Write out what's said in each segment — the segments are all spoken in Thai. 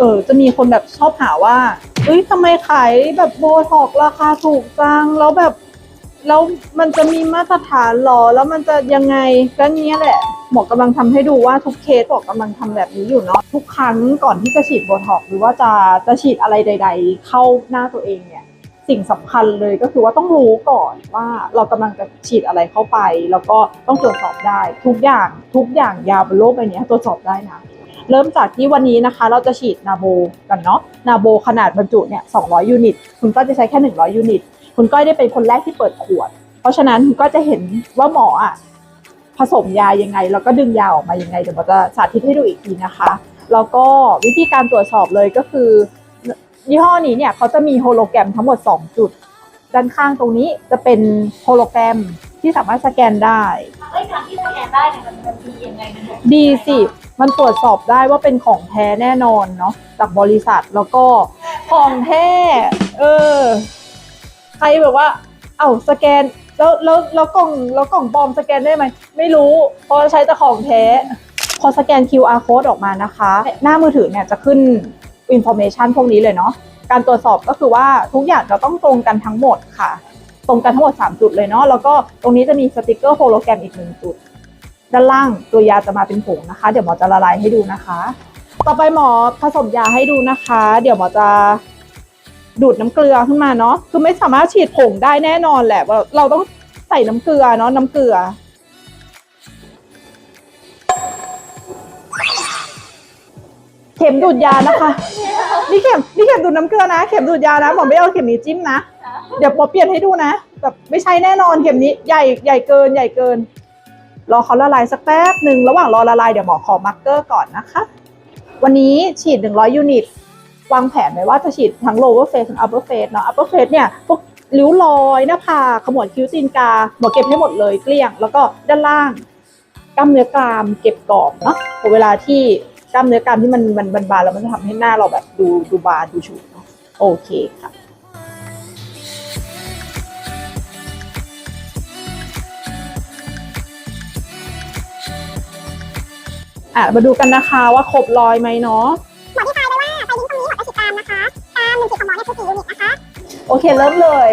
เออจะมีคนแบบชอบหาว่าเอ้ยทำไมขายแบบโบท็อกราคาถูกจังแล้วแบบแล้วมันจะมีมาตรฐานหรอแล้วมันจะยังไงก็เนี้ยแหละหมอกำลังทำให้ดูว่าทุกเคสหมอกำลังทำแบบนี้อยู่เนาะทุกครั้งก่อนที่จะฉีดโบท็อกหรือว่าจะจะฉีดอะไรใด ๆ เข้าหน้าตัวเองเนี่ยสิ่งสำคัญเลยก็คือว่าต้องรู้ก่อนว่าเรากำลังจะฉีดอะไรเข้าไป แล้วก็ต้องตรวจสอบได้ ทุกอย่างทุกอย่างยาบนโลกใบนี้ตรวจสอบได้นะ เริ่มจากที่วันนี้นะคะ เราจะฉีดนาโบกันเนาะนาโบขนาดบรรจุเนี่ย200 ยูนิต คุณก็จะใช้แค่ 100 ยูนิต คุณก้อยได้เป็นคนแรกที่เปิดขวด เพราะฉะนั้นคุณก็จะเห็นว่าหมออะผสมยายังไง แล้วก็ดึงยาออกมายังไงเดี๋ยวหมอจะสาธิตให้ดูอีกทีนะคะ แล้วก็วิธีการตรวจสอบเลยก็คือยี่ห้อนี้เนี่ยเขาจะมีโฮโลแกรมทั้งหมด 2 จุด ด้านข้างตรงนี้จะเป็นโฮโลแกรมที่สามารถสแกนได้เอ้ยการที่สแกนได้เนี่ยมันมันดียังไงมันบอกดีสิ มันตรวจสอบได้ว่าเป็นของแท้แน่นอนเนาะจากบริษัทแล้วก็ของแท้เออ ใครแบบว่า เอ้าสแกนแล้วแล้วแล้วกล่องแล้วกล่องปลอมสแกนได้ไหมไม่รู้เพราะใช้แต่ของแท้พอสแกน QR code ออกมานะคะ หน้ามือถือเนี่ยจะขึ้น information พวกนี้เลยเนาะการตรวจสอบก็คือว่าทุกอย่างจะต้องตรงกันทั้งหมดค่ะ ตรงกันทั้งหมด 3 จุดเลยเนาะแล้วก็ตรงนี้จะมีสติกเกอร์โฮโลแกรมอีกหนึ่งจุด ด้านล่างตัวยาจะมาเป็นผงนะคะ เดี๋ยวหมอจะละลายให้ดูนะคะ ต่อไปหมอผสมยาให้ดูนะคะ เดี๋ยวหมอจะดูดน้ำเกลือขึ้นมาเนาะคือไม่สามารถฉีดผงได้แน่นอนแหละว่าเราต้องใส่น้ำเกลือเนาะน้ำเกลือ เข็มดูดยานะคะนี่เข็มนี่เข็มดูดน้ำเกลือนะ เข็มดูดยานะหมอไม่เอาเข็มนี้จิ้มนะเดี๋ยวหมอเปลี่ยนให้ดูนะแบบไม่ใช่แน่นอนเข็มนี้ใหญ่ใหญ่เกินใหญ่เกิน รอเขาละลายสักแป๊บหนึ่งระหว่างรอละลายเดี๋ยวหมอขอมาร์กเกอร์ก่อนนะคะ วันนี้ฉีด 100 ยูนิต วางแผนไว้ว่าจะฉีดทั้ง lower face ถึง upper face เนาะ upper face เนี่ยพวกริ้วรอยหน้าผากขมวดคิ้วตีนกาหมอเก็บให้หมดเลยเกลี้ยง แล้วก็ด้านล่างกล้ามเนื้อกรามเก็บกรอบเนาะพอเวลาที่กล้ามเนื้อกรามที่มันมันบานๆแล้วมันจะทำให้หน้าเราแบบดูดูบานดูฉูดเนโอเคค่ะ อะมาดูกันนะคะว่าครบร้อยไหมเนาะหมอที่ทายไว้ว่าไปลิงก์ตรงนี้หมอจะฉีดตามนะคะ ตามหนึ่งฉีดของหมอเนี่ยคือกี่ยูนิตนะคะ โอเคเริ่มเลย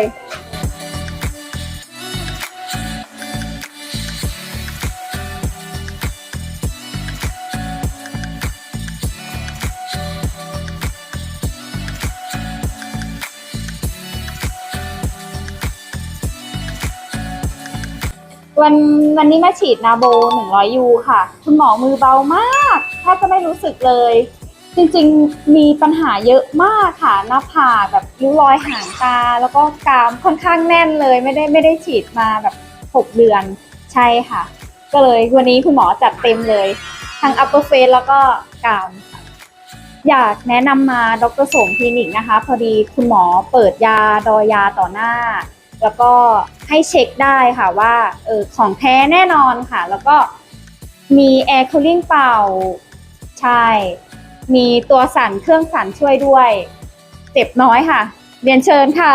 วันวันนี้มาฉีดนาโบ 100 ยูค่ะ คุณหมอมือเบามากแทบจะไม่รู้สึกเลย จริงๆมีปัญหาเยอะมากค่ะ หน้าผากแบบริ้วรอยหางตา แล้วก็กรามค่อนข้างแน่นเลย ไม่ได้ไม่ได้ฉีดมาแบบ 6 เดือนใช่ค่ะ ก็เลยวันนี้คุณหมอจัดเต็มเลย ทั้ง upper face แล้วก็กรามอยากแนะนำมาดรสมคลินิกนะคะ พอดีคุณหมอเปิดยาดอยาต่อหน้า แล้วก็ ให้เช็คได้ค่ะว่าเออของแท้แน่นอนค่ะ แล้วก็มีแอร์คูลิ่งเป่าใช่ มีตัวสั่นเครื่องสั่นช่วยด้วย เจ็บน้อยค่ะ เรียนเชิญค่ะ